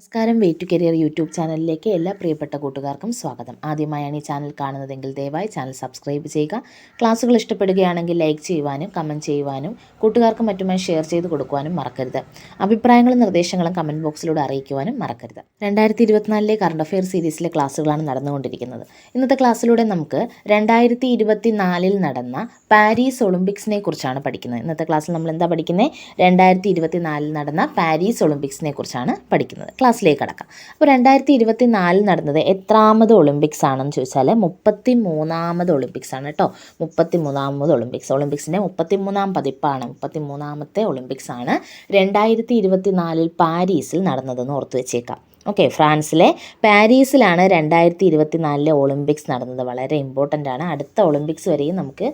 നമസ്കാരം. Wait career YouTube ചാനലിലേക്ക് എല്ലാ പ്രിയപ്പെട്ട കൂട്ടുകാർക്കും സ്വാഗതം. ആദ്യമായാണ് ഈ ചാനൽ കാണുന്നതെങ്കിൽ ദയവായി ചാനൽ സബ്സ്ക്രൈബ് ചെയ്യുക. ക്ലാസ്സുകൾ ഇഷ്ടപ്പെടുകയാണെങ്കിൽ ലൈക്ക് ചെയ്യുവാനും കമന്റ് ചെയ്യുവാനും കൂട്ടുകാർക്കും മറ്റുമായി ഷെയർ ചെയ്ത് കൊടുക്കുവാനും മറക്കരുത്. അഭിപ്രായങ്ങളും നിർദ്ദേശങ്ങളും കമന്റ് ബോക്സിലൂടെ അറിയിക്കുവാനും മറക്കരുത്. രണ്ടായിരത്തി ഇരുപത്തിനാലിലെ കറണ്ട് അഫെയർ സീരീസിലെ ക്ലാസ്സുകളാണ് നടന്നുകൊണ്ടിരിക്കുന്നത്. ഇന്നത്തെ ക്ലാസ്സിലൂടെ നമുക്ക് രണ്ടായിരത്തി ഇരുപത്തിനാലിൽ നടന്ന പാരീസ് ഒളിമ്പിക്സിനെ കുറിച്ചാണ് പഠിക്കുന്നത്. ഇന്നത്തെ ക്ലാസ്സിൽ നമ്മൾ എന്താ പഠിക്കുന്നത് രണ്ടായിരത്തി ഇരുപത്തിനാലിൽ നടന്ന പാരീസ് ഒളിമ്പിക്സിനെ കുറിച്ചാണ് പഠിക്കുന്നത്. ക്ലാസ്സിലേക്ക് കടക്കാം. അപ്പോൾ രണ്ടായിരത്തി ഇരുപത്തി നാലിൽ നടന്നത് എത്രാമത് ഒളിമ്പിക്സ് ആണെന്ന് ചോദിച്ചാൽ മുപ്പത്തി മൂന്നാമത് ഒളിമ്പിക്സ് ആണ് കേട്ടോ. മുപ്പത്തി മൂന്നാമത് ഒളിമ്പിക്സ്. ഒളിമ്പിക്സിന്റെ മുപ്പത്തി മൂന്നാം പതിപ്പാണ്. മുപ്പത്തി മൂന്നാമത്തെ ഒളിമ്പിക്സ് ആണ് രണ്ടായിരത്തി ഇരുപത്തി നാലിൽ പാരീസിൽ നടന്നതെന്ന് ഓർത്ത് വെച്ചേക്കാം. ഓക്കെ ഫ്രാൻസിലെ പാരീസിലാണ് രണ്ടായിരത്തി ഇരുപത്തി നാലിലെ ഒളിമ്പിക്സ് നടന്നത്. വളരെ ഇമ്പോർട്ടന്റ് ആണ്. അടുത്ത ഒളിമ്പിക്സ് വരെയും നമുക്ക്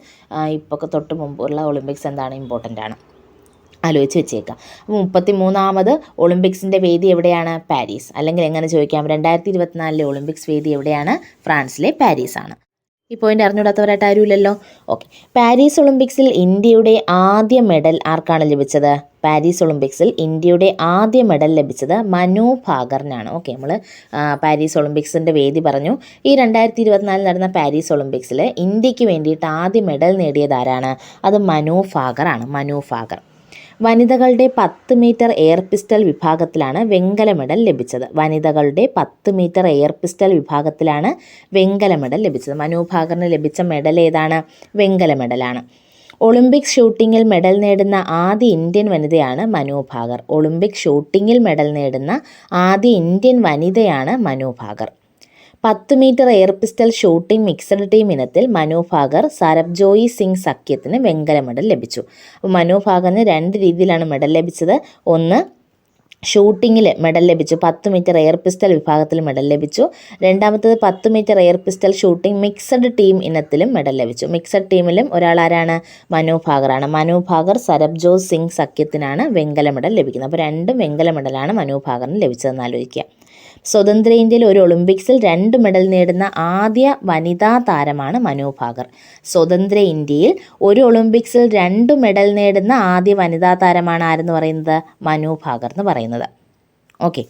ഇപ്പോൾ തൊട്ട് മുമ്പുള്ള ഒളിമ്പിക്സ് എന്താണ്? ഇമ്പോർട്ടന്റ് ആണ്. ആലോചിച്ച് വെച്ചേക്കാം. മുപ്പത്തി മൂന്നാമത് ഒളിമ്പിക്സിന്റെ വേദി എവിടെയാണ്? പാരീസ്. അല്ലെങ്കിൽ എങ്ങനെ ചോദിക്കാം? രണ്ടായിരത്തി ഇരുപത്തിനാലിലെ ഒളിമ്പിക്സ് വേദി എവിടെയാണ്? ഫ്രാൻസിലെ പാരീസ് ആണ് ഈ പോയിന്റ് അറിഞ്ഞുകൂടാത്തവരായിട്ട് ആരുമില്ലല്ലോ? ഓക്കെ പാരീസ് ഒളിമ്പിക്സിൽ ഇന്ത്യയുടെ ആദ്യ മെഡൽ ആർക്കാണ് ലഭിച്ചത്? പാരീസ് ഒളിമ്പിക്സിൽ ഇന്ത്യയുടെ ആദ്യ മെഡൽ ലഭിച്ചത് മനു ഭാഗറിനാണ്. ഓക്കെ നമ്മൾ പാരീസ് ഒളിമ്പിക്സിന്റെ വേദി പറഞ്ഞു. ഈ രണ്ടായിരത്തി ഇരുപത്തിനാലിൽ നടന്ന പാരീസ് ഒളിമ്പിക്സിൽ ഇന്ത്യയ്ക്ക് വേണ്ടിയിട്ട് ആദ്യ മെഡൽ നേടിയതാരാണ് അത് മനു ഭാഗറാണ്. മനു ഭാഗർ. വനിതകളുടെ പത്ത് മീറ്റർ എയർ പിസ്റ്റൽ വിഭാഗത്തിലാണ് വെങ്കല മെഡൽ ലഭിച്ചത്. വനിതകളുടെ പത്ത് മീറ്റർ എയർ പിസ്റ്റൽ വിഭാഗത്തിലാണ് വെങ്കല മെഡൽ ലഭിച്ചത്. മനു ഭാകറിന് ലഭിച്ച മെഡൽ ഏതാണ്? വെങ്കല മെഡലാണ്. ഒളിമ്പിക് ഷൂട്ടിങ്ങിൽ മെഡൽ നേടുന്ന ആദ്യ ഇന്ത്യൻ വനിതയാണ് മനു ഭാകർ. ഒളിമ്പിക് ഷൂട്ടിങ്ങിൽ മെഡൽ നേടുന്ന ആദ്യ ഇന്ത്യൻ വനിതയാണ് മനു ഭാകർ. പത്ത് metre air pistol shooting mixed team ഇനത്തിൽ മനു ഭാകർ സരബ്ജോയി സിംഗ് സഖ്യത്തിന് വെങ്കല മെഡൽ ലഭിച്ചു. അപ്പോൾ മനു ഭാഗറിന് രണ്ട് രീതിയിലാണ് മെഡൽ ലഭിച്ചത്. ഒന്ന് ഷൂട്ടിങ്ങിൽ മെഡൽ ലഭിച്ചു. പത്ത് മീറ്റർ എയർ പിസ്റ്റൽ വിഭാഗത്തിൽ മെഡൽ ലഭിച്ചു. രണ്ടാമത്തത് പത്ത് metre air pistol shooting mixed team ഇനത്തിലും medal ലഭിച്ചു. മിക്സഡ് ടീമിലും ഒരാൾ ആരാണ് മനു ഭാഗറാണ്. മനു ഭാഗർ സരബ്ജോത് സിംഗ് സഖ്യത്തിനാണ് വെങ്കല മെഡൽ ലഭിക്കുന്നത്. അപ്പോൾ രണ്ടും വെങ്കല മെഡലാണ് മനു ഭാഗറിന് ലഭിച്ചതെന്ന് ആലോചിക്കുക സ്വതന്ത്ര ഇന്ത്യയിൽ ഒരു ഒളിമ്പിക്സിൽ രണ്ട് മെഡൽ നേടുന്ന ആദ്യ വനിതാ താരമാണ് മനു ഭാകർ സ്വതന്ത്ര ഇന്ത്യയിൽ ഒരു ഒളിമ്പിക്സിൽ രണ്ട് മെഡൽ നേടുന്ന ആദ്യ വനിതാ താരമാണ് ആരെന്ന് പറയുന്നത്? മനു ഭാകർ എന്ന് പറയുന്നത്. ഓക്കെ.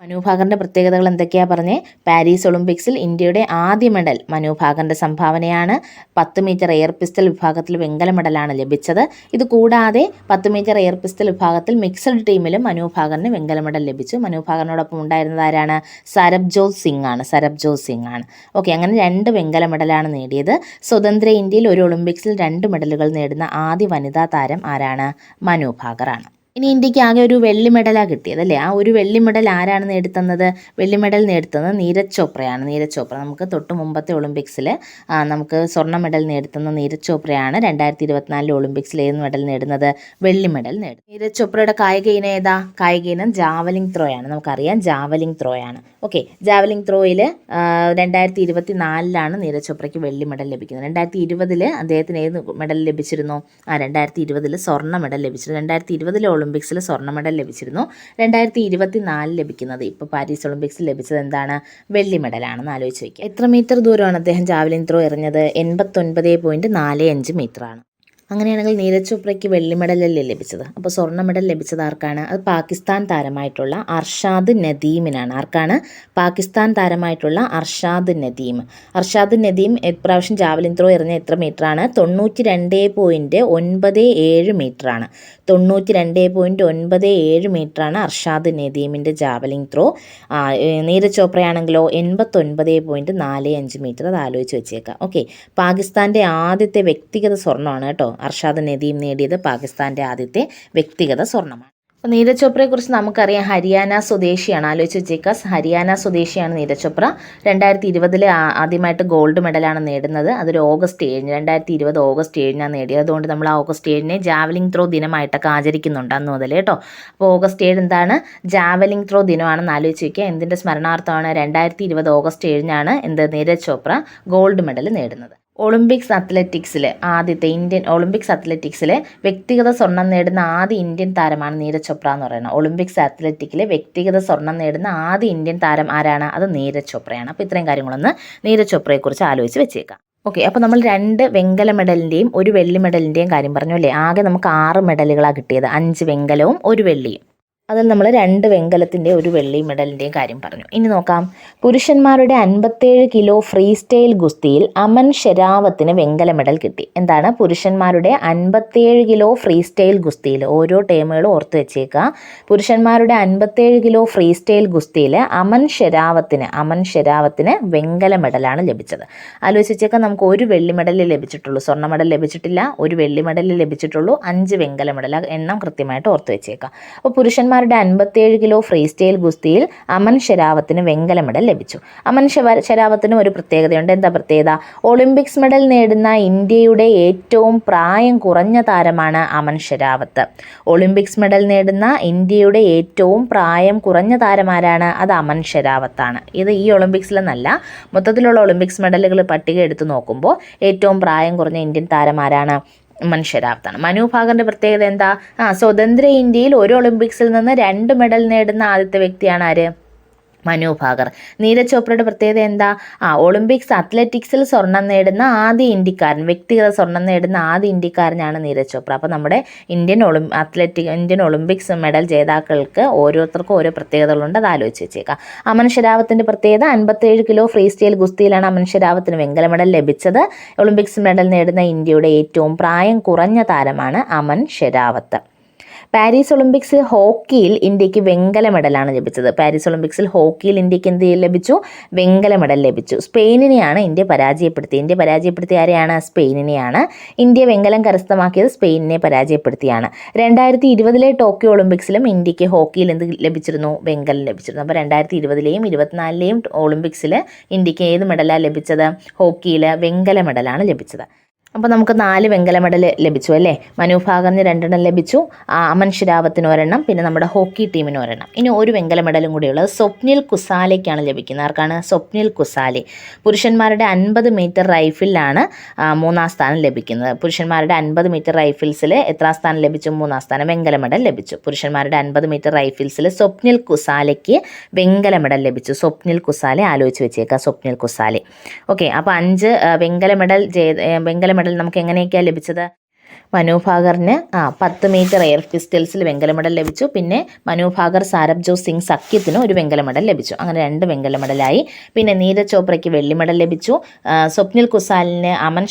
മനു പ്രത്യേകതകൾ എന്തൊക്കെയാ പറഞ്ഞേ? പാരീസ് ഒളിമ്പിക്സിൽ ഇന്ത്യയുടെ ആദ്യ മെഡൽ. മനുഭാകറിന്റെ സംഭാവനയാണ് പത്ത് മീറ്റർ എയർ പിസ്റ്റൽ വിഭാഗത്തിൽ വെങ്കല മെഡലാണ് ലഭിച്ചത്. ഇത് കൂടാതെ പത്ത് മീറ്റർ എയർ പിസ്റ്റൽ വിഭാഗത്തിൽ മിക്സഡ് ടീമിലും മനുഭാകറിന് വെങ്കല മെഡൽ ലഭിച്ചു. മനുഭാകറിനോടൊപ്പം ഉണ്ടായിരുന്നത് ആരാണ്? സരബ് സരബ്ജോത് സിംഗ് ആണ്. സരബ് സരബ്ജോത് സിംഗ് ആണ്. ഓക്കെ അങ്ങനെ രണ്ട് വെങ്കല മെഡലാണ് നേടിയത്. സ്വതന്ത്ര ഇന്ത്യയിൽ ഒരു ഒളിമ്പിക്സിൽ രണ്ട് മെഡലുകൾ നേടുന്ന ആദ്യ വനിതാ താരം ആരാണ്? മനു ആണ് ഇനി ഇന്ത്യയ്ക്ക് ആകെ ഒരു വെള്ളി മെഡലാണ് കിട്ടിയത് അല്ലേ? ആ ഒരു വെള്ളി മെഡൽ ആരാണ് നേടിത്തന്നത്? വെള്ളി മെഡൽ നേടുത്തുന്നത് നീരജ് ചോപ്രയാണ്. നീരജ് ചോപ്ര നമുക്ക് തൊട്ട് മുമ്പത്തെ ഒളിമ്പിക്സിൽ നമുക്ക് സ്വർണ മെഡൽ നേടുത്തുന്ന നീരജ് ചോപ്രയാണ് രണ്ടായിരത്തി ഇരുപത്തിനാലിലെ ഒളിമ്പിക്സിൽ ഏത് മെഡൽ നേടുന്നത്? വെള്ളി മെഡൽ നേടും നീരജ് ചോപ്രയുടെ കായിക ഇനം ഏതാ? കായിക ഇനം ജാവലിംഗ് ത്രോ ആണ് നമുക്കറിയാം ജാവലിംഗ് ത്രോ ആണ് ഓക്കെ ജാവലിംഗ് ത്രോയിൽ രണ്ടായിരത്തി ഇരുപത്തി നാലിലാണ് നീരജ് ചോപ്രയ്ക്ക് വെള്ളി മെഡൽ ലഭിക്കുന്നത്. രണ്ടായിരത്തി ഇരുപതിൽ അദ്ദേഹത്തിന് ഏത് മെഡൽ ലഭിച്ചിരുന്നു? ആ രണ്ടായിരത്തി ഇരുപതിൽ സ്വർണ മെഡൽ ലഭിച്ചിരുന്നു. രണ്ടായിരത്തി ഇരുപതിലെ ഒളിമ്പിക്സിൽ സ്വർണ മെഡൽ ലഭിച്ചിരുന്നു. രണ്ടായിരത്തി ഇരുപത്തി നാലിൽ ലഭിക്കുന്നത്. ഇപ്പോൾ പാരീസ് ഒളിമ്പിക്സിൽ ലഭിച്ചത് എന്താണ്? വെള്ളി മെഡലാണെന്ന് ആലോചിച്ച് വയ്ക്കുക എത്ര മീറ്റർ ദൂരമാണ് അദ്ദേഹം ജാവലിൻ ത്രോ എറിഞ്ഞത്? എൺപത്തൊൻപത് പോയിന്റ് നാല് അഞ്ച് മീറ്ററാണ്. അങ്ങനെയാണെങ്കിൽ നീരജ് ചോപ്രയ്ക്ക് വെള്ളി മെഡലല്ലേ ലഭിച്ചത്? അപ്പോൾ സ്വർണ മെഡൽ ലഭിച്ചത് ആർക്കാണ്? അത് പാകിസ്ഥാൻ താരമായിട്ടുള്ള അർഷാദ് നദീമിനാണ്. ആർക്കാണ്? പാകിസ്ഥാൻ താരമായിട്ടുള്ള അർഷാദ് നദീം. അർഷാദ് നദീം ഇപ്രാവശ്യം ജാവലിൻ ത്രോ എറിഞ്ഞ എത്ര മീറ്ററാണ്? തൊണ്ണൂറ്റി രണ്ട് പോയിന്റ് ഒൻപത് ഏഴ് മീറ്ററാണ്. തൊണ്ണൂറ്റി രണ്ട് പോയിന്റ് ഒൻപത് ഏഴ് മീറ്ററാണ് അർഷാദ് നദീമിന്റെ ജാവലിൻ ത്രോ. നീരജ് ചോപ്രയാണെങ്കിലോ എൺപത്തൊൻപത് പോയിന്റ് നാല് അഞ്ച് മീറ്റർ അത് ആലോചിച്ച് വെച്ചേക്കാം. ഓക്കെ. പാകിസ്ഥാന്റെ ആദ്യത്തെ വ്യക്തിഗത സ്വർണമാണ് കേട്ടോ. അർഷാദ് നദീം നേടിയത് പാകിസ്ഥാന്റെ ആദ്യത്തെ വ്യക്തിഗത സ്വർണമാണ് അപ്പോൾ നീരജ് ചോപ്രയെക്കുറിച്ച് നമുക്കറിയാം ഹരിയാന സ്വദേശിയാണ്. ആലോചിച്ച് വെച്ചേക്കാസ് ഹരിയാന സ്വദേശിയാണ് നീരജ് ചോപ്ര. രണ്ടായിരത്തി ഇരുപതിൽ ആദ്യമായിട്ട് ഗോൾഡ് മെഡലാണ് നേടുന്നത്. അതൊരു ഓഗസ്റ്റ് ഏഴിന് രണ്ടായിരത്തി ഇരുപത് ഓഗസ്റ്റ് ഏഴിനാണ് നേടിയത്. അതുകൊണ്ട് നമ്മൾ ആ ഓഗസ്റ്റ് ഏഴിനെ ജാവലിംഗ് ത്രോ ദിനമായിട്ടൊക്കെ ആചരിക്കുന്നുണ്ട് അന്ന് മുതൽ കേട്ടോ. അപ്പോൾ ഓഗസ്റ്റ് ഏഴ് എന്താണ്? ജാവലിംഗ് ത്രോ ദിനമാണെന്ന് ആലോചിച്ച് വയ്ക്കുക എന്തിന്റെ സ്മരണാർത്ഥമാണ് രണ്ടായിരത്തി ഇരുപത് ഓഗസ്റ്റ് ഏഴിനാണ് എന്ത്? നീരജ് ചോപ്ര ഗോൾഡ് മെഡൽ നേടുന്നത്. ഒളിമ്പിക്സ് അത്ലറ്റിക്സിൽ ആദ്യത്തെ ഇന്ത്യൻ ഒളിമ്പിക്സ് അത്ലറ്റിക്സിൽ വ്യക്തിഗത സ്വർണം നേടുന്ന ആദ്യ ഇന്ത്യൻ താരമാണ് നീരജ് ചോപ്ര എന്ന് പറയുന്നത്. ഒളിമ്പിക്സ് അത്ലറ്റിക്കിൽ വ്യക്തിഗത സ്വർണം നേടുന്ന ആദ്യ ഇന്ത്യൻ താരം ആരാണ്? അത് നീരജ് ചോപ്രയാണ്. അപ്പോൾ ഇത്രയും കാര്യങ്ങളൊന്ന് നീരജ് ചോപ്രയെക്കുറിച്ച് ആലോചിച്ച് വെച്ചേക്കാം. ഓക്കെ അപ്പോൾ നമ്മൾ രണ്ട് വെങ്കല മെഡലിന്റെയും ഒരു വെള്ളി മെഡലിന്റെയും കാര്യം പറഞ്ഞു അല്ലേ? ആകെ നമുക്ക് ആറ് മെഡലുകളാണ് കിട്ടിയത്. അഞ്ച് വെങ്കലവും ഒരു വെള്ളിയും. അതിൽ നമ്മൾ രണ്ട് വെങ്കലത്തിന്റെ ഒരു വെള്ളി മെഡലിന്റെയും കാര്യം പറഞ്ഞു. ഇനി നോക്കാം. പുരുഷന്മാരുടെ അൻപത്തേഴ് കിലോ ഫ്രീ സ്റ്റൈൽ ഗുസ്തിയിൽ അമൻ ഷെരാവത്തിന് വെങ്കല മെഡൽ കിട്ടി. എന്താണ്? പുരുഷന്മാരുടെ അൻപത്തേഴ് കിലോ ഫ്രീ സ്റ്റൈൽ ഗുസ്തിയിൽ ഓരോ ടേമുകളും ഓർത്ത് വെച്ചേക്കുക. പുരുഷന്മാരുടെ അൻപത്തേഴ് കിലോ ഫ്രീ സ്റ്റൈൽ ഗുസ്തിയിൽ അമൻ ഷെരാവത്തിന് അമൻ ഷെരാവത്തിന് വെങ്കല മെഡലാണ് ലഭിച്ചത്. ആലോചിച്ചേക്കാം നമുക്ക് ഒരു വെള്ളി മെഡൽ ലഭിച്ചിട്ടുള്ളൂ. സ്വർണ മെഡൽ ലഭിച്ചിട്ടില്ല. ഒരു വെള്ളി മെഡൽ ലഭിച്ചിട്ടുള്ളൂ. അഞ്ച് വെങ്കല മെഡൽ എണ്ണം കൃത്യമായിട്ട് ഓർത്ത് വെച്ചേക്കാം. അപ്പോൾ പുരുഷന്മാർ പുരുഷന്മാരുടെ അൻപത്തേഴ് കിലോ ഫ്രീ സ്റ്റൈൽ ഗുസ്തിയിൽ അമൻ ഷെരാവത്തിന് വെങ്കല മെഡൽ ലഭിച്ചു. അമൻ ഷെരാവത്തിനും ഒരു പ്രത്യേകതയുണ്ട്. എന്താ പ്രത്യേകത? ഒളിമ്പിക്സ് മെഡൽ നേടുന്ന ഇന്ത്യയുടെ ഏറ്റവും പ്രായം കുറഞ്ഞ താരമാണ് അമൻ ഷെരാവത്ത്. ഒളിമ്പിക്സ് മെഡൽ നേടുന്ന ഇന്ത്യയുടെ ഏറ്റവും പ്രായം കുറഞ്ഞ താരമാരാണ് അത് അമൻ ഷെരാവത്താണ്. ഇത് ഈ ഒളിമ്പിക്സിലെന്നല്ല മൊത്തത്തിലുള്ള ഒളിമ്പിക്സ് മെഡലുകൾ പട്ടിക എടുത്തു നോക്കുമ്പോൾ ഏറ്റവും പ്രായം കുറഞ്ഞ ഇന്ത്യൻ താരമാരാണ് മനുഷ്യരാർത്താണ് മനുഭാഗന്റെ പ്രത്യേകത എന്താ? ആ സ്വതന്ത്ര ഇന്ത്യയിൽ ഒരു ഒളിമ്പിക്സിൽ നിന്ന് രണ്ട് മെഡൽ നേടുന്ന ആദ്യത്തെ വ്യക്തിയാണ് ആര്? മനു ഭാകർ നീരജ് ചോപ്രയുടെ പ്രത്യേകത എന്താ? ആ ഒളിമ്പിക്സ് അത്ലറ്റിക്സിൽ സ്വർണം നേടുന്ന ആദ്യ ഇന്ത്യക്കാരൻ വ്യക്തിഗത സ്വർണം നേടുന്ന ആദ്യ ഇന്ത്യക്കാരനാണ് നീരജ് ചോപ്ര. അപ്പോൾ നമ്മുടെ ഇന്ത്യൻ ഒളി അത്ലറ്റിക് ഇന്ത്യൻ ഒളിമ്പിക്സ് മെഡൽ ജേതാക്കൾക്ക് ഓരോരുത്തർക്കും ഓരോ പ്രത്യേകതകളുണ്ട്. അത് ആലോചിച്ച് വെച്ചേക്കാം. അമൻ ശരാവത്തിന്റെ പ്രത്യേകത അൻപത്തേഴ് കിലോ ഫ്രീ സ്റ്റൈൽ ഗുസ്തിയിലാണ് അമൻ ശരാവത്തിന് വെങ്കല മെഡൽ ലഭിച്ചത്. ഒളിമ്പിക്സ് മെഡൽ നേടുന്ന ഇന്ത്യയുടെ ഏറ്റവും പ്രായം കുറഞ്ഞ താരമാണ് അമൻ ഷെരാവത്ത്. പാരീസ് ഒളിമ്പിക്സിൽ ഹോക്കിയിൽ ഇന്ത്യയ്ക്ക് വെങ്കല മെഡലാണ് ലഭിച്ചത്. പാരീസ് ഒളിമ്പിക്സിൽ ഹോക്കിയിൽ ഇന്ത്യയ്ക്ക് എന്ത് ലഭിച്ചു? വെങ്കല മെഡൽ ലഭിച്ചു. സ്പെയിനിനെയാണ് ഇന്ത്യ പരാജയപ്പെടുത്തിയത്. ഇന്ത്യ പരാജയപ്പെടുത്തിയ ആരെയാണ്? സ്പെയിനിനെയാണ്. ഇന്ത്യ വെങ്കലം കരസ്ഥമാക്കിയത് സ്പെയിനിനെ പരാജയപ്പെടുത്തിയാണ്. രണ്ടായിരത്തി ഇരുപതിലെ ടോക്കിയോ ഒളിമ്പിക്സിലും ഇന്ത്യയ്ക്ക് ഹോക്കിയിൽ എന്ത് ലഭിച്ചിരുന്നു? വെങ്കലം ലഭിച്ചിരുന്നു. അപ്പോൾ രണ്ടായിരത്തി ഇരുപതിലെയും ഇരുപത്തിനാലിലെയും ഒളിമ്പിക്സിൽ ഇന്ത്യയ്ക്ക് ഏത് മെഡലാണ് ലഭിച്ചത്? ഹോക്കിയിൽ വെങ്കല മെഡലാണ് ലഭിച്ചത്. അപ്പോൾ നമുക്ക് നാല് വെങ്കല മെഡൽ ലഭിച്ചു അല്ലേ? മനു ഭാഗറിന് രണ്ടെണ്ണം ലഭിച്ചു. അമൻ ഷിരാവത്തിന് ഒരെണ്ണം പിന്നെ നമ്മുടെ ഹോക്കി ടീമിന് ഒരെണ്ണം. ഇനി ഒരു വെങ്കല മെഡലും കൂടിയുള്ളത് സ്വപ്നിൽ കുസാലയ്ക്കാണ് ലഭിക്കുന്നത്. ആർക്കാണ്? സ്വപ്നിൽ കുസാലെ. പുരുഷന്മാരുടെ അൻപത് മീറ്റർ റൈഫിലാണ് മൂന്നാം സ്ഥാനം ലഭിക്കുന്നത്. പുരുഷന്മാരുടെ അൻപത് മീറ്റർ റൈഫിൽസിൽ എത്രാം സ്ഥാനം ലഭിച്ചു? മൂന്നാം സ്ഥാനം വെങ്കല മെഡൽ ലഭിച്ചു. പുരുഷന്മാരുടെ അൻപത് മീറ്റർ റൈഫിൽസിൽ സ്വപ്നിൽ കുസാലയ്ക്ക് വെങ്കല മെഡൽ ലഭിച്ചു. സ്വപ്നിൽ കുസാലെ ആലോചിച്ച് വെച്ചേക്കാം. സ്വപ്നിൽ കുസാലെ. ഓക്കെ അപ്പോൾ അഞ്ച് വെങ്കല മെഡൽ വെങ്കല മെഡൽ നമുക്ക് എങ്ങനെയൊക്കെയാണ് ലഭിച്ചത്? മനു ഭാഗറിന് ആ പത്ത് മീറ്റർ എയർ പിസ്റ്റൽസിൽ വെങ്കല മെഡൽ ലഭിച്ചു. പിന്നെ മനുഭാകർ സാരബ് സാരബ്ജോ സിംഗ് സഖ്യത്തിന് ഒരു വെങ്കല മെഡൽ ലഭിച്ചു. അങ്ങനെ രണ്ട് വെങ്കല മെഡലായി പിന്നെ നീരജ് ചോപ്രയ്ക്ക് വെള്ളി മെഡൽ ലഭിച്ചു സ്വപ്നിൽ കുസാലിന് അമൻ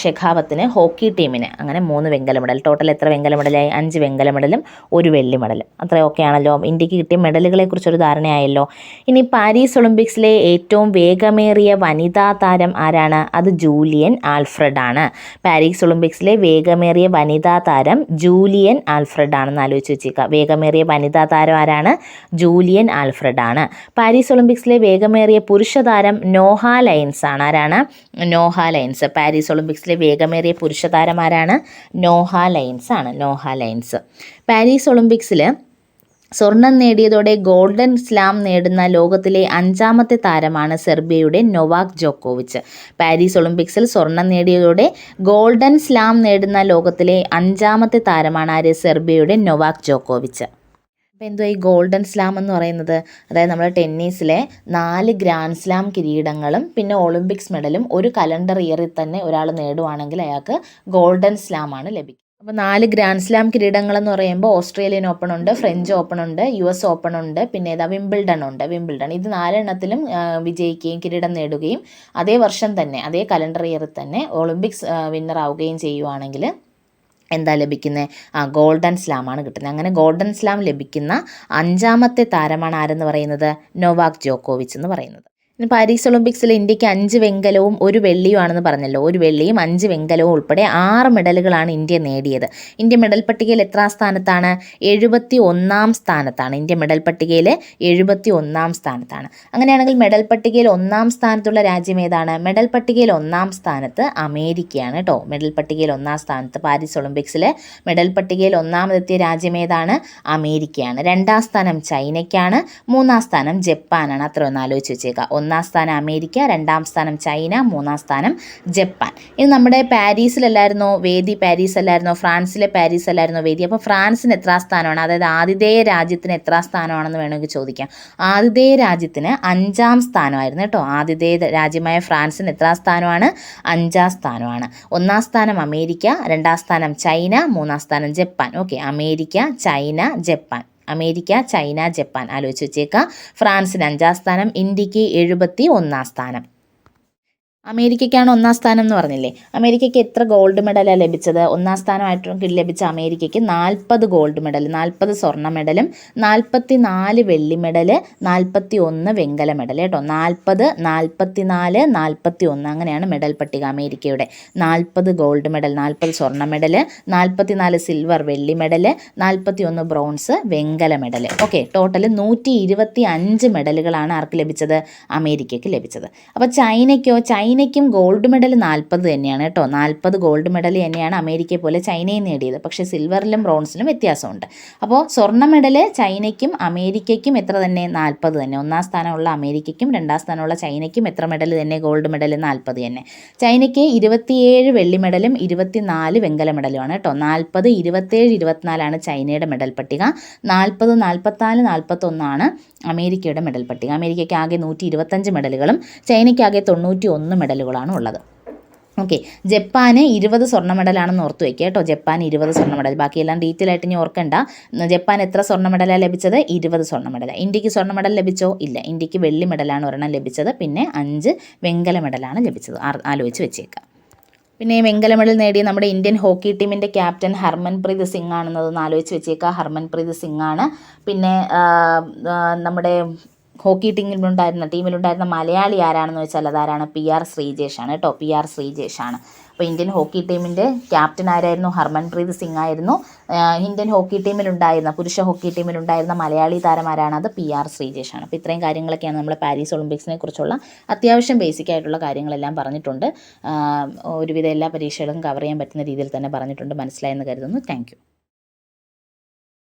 ഷെഖാവത്തിന് ഹോക്കി ടീമിന് അങ്ങനെ മൂന്ന് വെങ്കല മെഡൽ ടോട്ടൽ എത്ര വെങ്കല മെഡലായി അഞ്ച് വെങ്കല മെഡലും ഒരു വെള്ളി മെഡലും അത്രയൊക്കെയാണല്ലോ ഇന്ത്യയ്ക്ക് കിട്ടിയ മെഡലുകളെ കുറിച്ചൊരു ധാരണയായല്ലോ. ഇനി പാരീസ് ഒളിമ്പിക്സിലെ ഏറ്റവും വേഗമേറിയ വനിതാ താരം ആരാണ്? അത് ജൂലിയൻ ആൽഫ്രഡ് ആണ് പാരീസ് ഒളിമ്പിക്സിലെ വേഗമേറിയ വേഗമേറിയ വനിതാ താരം ജൂലിയൻ ആൽഫ്രഡ് ആണെന്ന് ആലോചിച്ച് വെച്ചേക്കുക. വേഗമേറിയ വനിതാ താരം ആരാണ്? ജൂലിയൻ ആൽഫ്രഡ് ആണ് പാരീസ് ഒളിമ്പിക്സിലെ വേഗമേറിയ പുരുഷ താരം നോഹ ലൈൻസ് ആണ്. ആരാണ്? നോഹ ലൈൻസ് പാരീസ് ഒളിമ്പിക്സിലെ വേഗമേറിയ പുരുഷ താരം ആരാണ്? നോഹ ലൈൻസ് ആണ്. നോഹ ലൈൻസ് പാരീസ് ഒളിമ്പിക്സിൽ സ്വർണം നേടിയതോടെ ഗോൾഡൻ സ്ലാം നേടുന്ന ലോകത്തിലെ അഞ്ചാമത്തെ താരമാണ് സെർബിയയുടെ നൊവാക് ജോക്കോവിച്ച്. പാരീസ് ഒളിമ്പിക്സിൽ സ്വർണം നേടിയതോടെ ഗോൾഡൻ സ്ലാം നേടുന്ന ലോകത്തിലെ അഞ്ചാമത്തെ താരമാണ് ആര്? സെർബിയയുടെ നൊവാക് ജോക്കോവിച്ച്. അപ്പോൾ എന്തോ ഈ ഗോൾഡൻ സ്ലാം എന്ന് പറയുന്നത്? അതായത് നമ്മുടെ ടെന്നീസിലെ നാല് ഗ്രാൻഡ് സ്ലാം കിരീടങ്ങളും പിന്നെ ഒളിമ്പിക്സ് മെഡലും ഒരു കലണ്ടർ ഇയറിൽ തന്നെ ഒരാൾ നേടുവാണെങ്കിൽ അയാൾക്ക് ഗോൾഡൻ സ്ലാമാണ് ലഭിക്കുക. അപ്പോൾ നാല് ഗ്രാൻഡ് സ്ലാം കിരീടങ്ങൾ എന്ന് പറയുമ്പോൾ ഓസ്ട്രേലിയൻ ഓപ്പൺ ഉണ്ട് ഫ്രഞ്ച് ഓപ്പൺ ഉണ്ട് യു എസ് ഓപ്പൺ ഉണ്ട് പിന്നെ ഏതാ വിംബിൾഡൺ ഉണ്ട്. വിംബിൾഡൺ ഇത് നാലെണ്ണത്തിലും വിജയിക്കുകയും കിരീടം നേടുകയും അതേ വർഷം തന്നെ അതേ കലണ്ടർ ഇയറിൽ തന്നെ ഒളിമ്പിക്സ് വിന്നർ ആവുകയും ചെയ്യുവാണെങ്കിൽ എന്താ ലഭിക്കുന്നത് ആ ഗോൾഡൻ സ്ലാം ആണ് കിട്ടുന്നത് അങ്ങനെ ഗോൾഡൻ സ്ലാം ലഭിക്കുന്ന അഞ്ചാമത്തെ താരമാണ് ആരെന്ന് പറയുന്നത്? നോവാക് ജോക്കോവിച്ച് എന്ന് പറയുന്നത്. പാരീസ് ഒളിമ്പിക്സിൽ ഇന്ത്യയ്ക്ക് അഞ്ച് വെങ്കലവും ഒരു വെള്ളിയുമാണെന്ന് പറഞ്ഞല്ലോ. ഒരു വെള്ളിയും അഞ്ച് വെങ്കലവും ഉൾപ്പെടെ ആറ് മെഡലുകളാണ് ഇന്ത്യ നേടിയത്. ഇന്ത്യ മെഡൽ പട്ടികയിൽ എത്ര സ്ഥാനത്താണ്? എഴുപത്തി ഒന്നാം സ്ഥാനത്താണ്. ഇന്ത്യ മെഡൽ പട്ടികയിൽ എഴുപത്തി ഒന്നാം സ്ഥാനത്താണ്. അങ്ങനെയാണെങ്കിൽ മെഡൽ പട്ടികയിൽ ഒന്നാം സ്ഥാനത്തുള്ള രാജ്യം ഏതാണ്? മെഡൽ പട്ടികയിൽ ഒന്നാം സ്ഥാനത്ത് അമേരിക്കയാണ് കേട്ടോ മെഡൽ പട്ടികയിൽ ഒന്നാം സ്ഥാനത്ത് പാരീസ് ഒളിമ്പിക്സിൽ മെഡൽ പട്ടികയിൽ ഒന്നാമതെത്തിയ രാജ്യം ഏതാണ്? അമേരിക്കയാണ്. രണ്ടാം സ്ഥാനം ചൈനയ്ക്കാണ്. മൂന്നാം സ്ഥാനം ജപ്പാനാണ്. അത്ര ഒന്ന് ആലോചിച്ച് വെച്ചേക്കാം. ഒന്നാം സ്ഥാനം അമേരിക്ക രണ്ടാം സ്ഥാനം ചൈന മൂന്നാം സ്ഥാനം ജപ്പാൻ. ഇത് നമ്മുടെ പാരീസിലല്ലായിരുന്നോ വേദി പാരീസ് അല്ലായിരുന്നോ ഫ്രാൻസിലെ പാരീസ് അല്ലായിരുന്നോ വേദി? അപ്പോൾ ഫ്രാൻസിന് എത്ര സ്ഥാനമാണ്? അതായത് ആതിഥേയ രാജ്യത്തിന് എത്ര സ്ഥാനമാണെന്ന് വേണമെങ്കിൽ ചോദിക്കാം. ആതിഥേയ രാജ്യത്തിന് അഞ്ചാം സ്ഥാനമായിരുന്നു കേട്ടോ. ആതിഥേയ രാജ്യമായ ഫ്രാൻസിന് എത്ര സ്ഥാനമാണ്? അഞ്ചാം സ്ഥാനമാണ്. ഒന്നാം സ്ഥാനം അമേരിക്ക രണ്ടാം സ്ഥാനം ചൈന മൂന്നാം സ്ഥാനം Japan. Okay America China Japan. America China Japan. ആലോചിച്ച് വെച്ചേക്കുക ഫ്രാൻസിന് അഞ്ചാം സ്ഥാനം ഇന്ത്യയ്ക്ക് എഴുപത്തി ഒന്നാം സ്ഥാനം. അമേരിക്കയ്ക്കാണ് ഒന്നാം സ്ഥാനം എന്ന് പറഞ്ഞില്ലേ? അമേരിക്കയ്ക്ക് എത്ര ഗോൾഡ് മെഡലാണ് ലഭിച്ചത്? ഒന്നാം സ്ഥാനമായിട്ട് ലഭിച്ച അമേരിക്കയ്ക്ക് നാൽപ്പത് ഗോൾഡ് മെഡൽ നാൽപ്പത് സ്വർണ മെഡലും നാൽപ്പത്തി നാല് വെള്ളി മെഡൽ നാൽപ്പത്തി ഒന്ന് വെങ്കല മെഡൽ കേട്ടോ. നാൽപ്പത് നാൽപ്പത്തി നാല് നാൽപ്പത്തി ഒന്ന് അങ്ങനെയാണ് മെഡൽ പട്ടിക അമേരിക്കയുടെ. നാൽപ്പത് ഗോൾഡ് മെഡൽ നാൽപ്പത് സ്വർണ മെഡൽ നാൽപ്പത്തി നാല് സിൽവർ വെള്ളി മെഡൽ നാൽപ്പത്തി ഒന്ന് ബ്രോൺസ് വെങ്കല മെഡൽ ഓക്കെ ടോട്ടൽ നൂറ്റി ഇരുപത്തി അഞ്ച് മെഡലുകളാണ് ആർക്ക് ലഭിച്ചത്? അമേരിക്കയ്ക്ക് ലഭിച്ചത്. അപ്പോൾ ചൈനയ്ക്കോ ചൈനയ്ക്കും ഗോൾഡ് മെഡൽ നാൽപ്പത് തന്നെയാണ് കേട്ടോ. നാൽപ്പത് ഗോൾഡ് മെഡൽ തന്നെയാണ് അമേരിക്കയെ പോലെ ചൈനയും നേടിയത്. പക്ഷേ സിൽവറിലും ബ്രോൺസിലും വ്യത്യാസമുണ്ട്. അപ്പോൾ സ്വർണ മെഡൽ ചൈനയ്ക്കും അമേരിക്കയ്ക്കും എത്ര തന്നെ? നാൽപ്പത് തന്നെ. ഒന്നാം സ്ഥാനമുള്ള അമേരിക്കയ്ക്കും രണ്ടാം സ്ഥാനമുള്ള ചൈനയ്ക്കും എത്ര മെഡൽ തന്നെ? ഗോൾഡ് മെഡൽ നാൽപ്പത് തന്നെ. ചൈനയ്ക്ക് ഇരുപത്തിയേഴ് വെള്ളി മെഡലും ഇരുപത്തിനാല് വെങ്കല മെഡലുമാണ് കേട്ടോ. നാൽപ്പത് ഇരുപത്തേഴ് ഇരുപത്തിനാലാണ് ചൈനയുടെ മെഡൽ പട്ടിക. നാൽപ്പത് നാൽപ്പത്തിനാല് നാൽപ്പത്തൊന്നാണ് അമേരിക്കയുടെ മെഡൽ പട്ടിക. അമേരിക്കയ്ക്ക് ആകെ നൂറ്റി ഇരുപത്തഞ്ച് മെഡലുകളും ചൈനയ്ക്കാകെ തൊണ്ണൂറ്റി ഒന്ന് മെഡലുകളാണ് ഉള്ളത് ഓക്കെ. ജപ്പാന് ഇരുപത് സ്വർണ മെഡലാണെന്ന് ഓർത്ത് വയ്ക്കുക കേട്ടോ. ജപ്പാൻ ഇരുപത് സ്വർണ മെഡൽ ബാക്കിയെല്ലാം ഡീറ്റെയിൽ ആയിട്ട് ഇനി ഓർക്കണ്ട. ജപ്പാൻ എത്ര സ്വർണ മെഡലാണ് ലഭിച്ചത്? ഇരുപത് സ്വർണ മെഡൽ ഇന്ത്യയ്ക്ക് സ്വർണ മെഡൽ ലഭിച്ചോ? ഇല്ല. ഇന്ത്യയ്ക്ക് വെള്ളി മെഡലാണ് ഒരെണ്ണം ലഭിച്ചത്. പിന്നെ അഞ്ച് വെങ്കല മെഡലാണ് ലഭിച്ചത്. ആലോചിച്ച് വെച്ചേക്കാം. പിന്നെ വെങ്കല മെഡൽ നേടിയ നമ്മുടെ ഇന്ത്യൻ ഹോക്കി ടീമിന്റെ ക്യാപ്റ്റൻ ഹർമൻപ്രീത് സിംഗ് ആണെന്നതൊന്ന് ആലോചിച്ച് വെച്ചേക്കുക ഹർമൻപ്രീത് സിംഗ് ആണ്. പിന്നെ നമ്മുടെ ഹോക്കി ടീമിലുണ്ടായിരുന്ന ടീമിലുണ്ടായിരുന്ന മലയാളി ആരാണെന്ന് വെച്ചാൽ അതാരാണ്? പി ആർ ശ്രീജേഷ് ആണ് കേട്ടോ. പി ആർ ശ്രീജേഷ് ആണ് അപ്പോൾ ഇന്ത്യൻ ഹോക്കി ടീമിന്റെ ക്യാപ്റ്റൻ ആരായിരുന്നു? ഹർമൻപ്രീത് സിംഗ് ആയിരുന്നു. ഇന്ത്യൻ ഹോക്കി ടീമിലുണ്ടായിരുന്ന പുരുഷ ഹോക്കി ടീമിലുണ്ടായിരുന്ന മലയാളി താരമാരാണ് അത് പി ആർ ശ്രീജേഷ് ആണ് അപ്പോൾ ഇത്രയും കാര്യങ്ങളൊക്കെയാണ് നമ്മൾ പാരീസ് ഒളിമ്പിക്സിനെ കുറിച്ചുള്ള അത്യാവശ്യം ബേസിക് ആയിട്ടുള്ള കാര്യങ്ങളെല്ലാം പറഞ്ഞിട്ടുണ്ട്. ഒരുവിധ എല്ലാ പരീക്ഷകളും കവർ ചെയ്യാൻ പറ്റുന്ന രീതിയിൽ തന്നെ പറഞ്ഞിട്ടുണ്ട്. മനസ്സിലായെന്ന് കരുതുന്നു. താങ്ക്